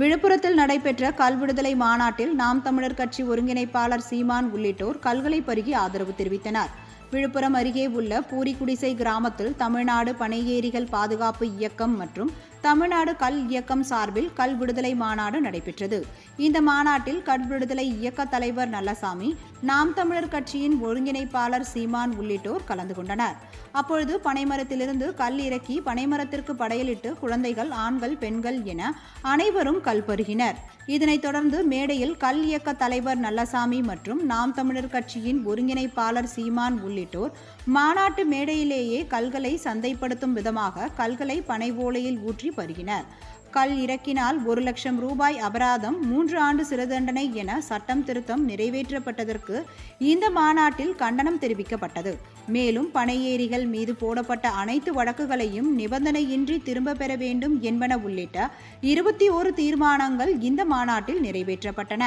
விழுப்புரத்தில் நடைபெற்ற கல்விடுதலை மாநாட்டில் நாம் தமிழர் கட்சி ஒருங்கிணைப்பாளர் சீமான் உள்ளிட்டோர் கல்களை பருகி ஆதரவு தெரிவித்தனர். விழுப்புரம் அருகே உள்ள பூரிக்குடிசை கிராமத்தில் தமிழ்நாடு பனையேரிகள் பாதுகாப்பு இயக்கம் மற்றும் தமிழ்நாடு கல் இயக்கம் சார்பில் கல் விடுதலை மாநாடு நடைபெற்றது. இந்த மாநாட்டில் கல் விடுதலை இயக்க தலைவர் நல்லசாமி நாம் தமிழர் கட்சியின் ஒருங்கிணைப்பாளர் சீமான் உள்ளிட்டோர் கலந்து கொண்டனர். அப்பொழுது பனைமரத்திலிருந்து கல் இறக்கி பனைமரத்திற்கு படையலிட்டு குழந்தைகள் ஆண்கள் பெண்கள் என அனைவரும் கல் பருகினர். இதனைத் தொடர்ந்து மேடையில் கல் இயக்க தலைவர் நல்லசாமி மற்றும் நாம் தமிழர் கட்சியின் ஒருங்கிணைப்பாளர் சீமான் உள்ளிட்டோர் மாநாட்டு மேடையிலேயே கல்களை சந்தைப்படுத்தும் விதமாக கல்களை பனை ஓலையில் ஊற்றி பருகினர் கல் இறக்கினால் ஒரு லட்சம் ரூபாய் அபராதம் மூன்று ஆண்டு சிறை தண்டனை என சட்டம் திருத்தம் நிறைவேற்றப்பட்டதற்கு இந்த மாநாட்டில் கண்டனம் தெரிவிக்கப்பட்டது. மேலும் பனையேரிகள் மீது போடப்பட்ட அனைத்து வழக்குகளையும் நிபந்தனையின்றி திரும்ப பெற வேண்டும் என்பன உள்ளிட்ட இருபத்தி ஓரு தீர்மானங்கள் இந்த மாநாட்டில் நிறைவேற்றப்பட்டன.